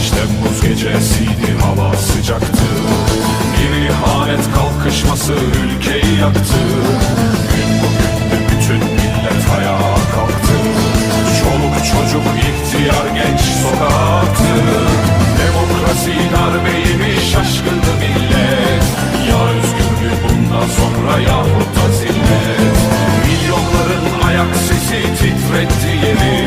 15 Temmuz gecesiydi hava sıcaktı. Bir ihanet kalkışması ülkeyi yaktı. Gün bugündü bütün millet ayağa kalktı. Çoluk çocuk ihtiyar genç sokağa attı Demokrasi darbeyimi şaşkındı millet. Ya özgürlük bundan sonra yahut da zillet. Milyonların ayak sesi titretti yeri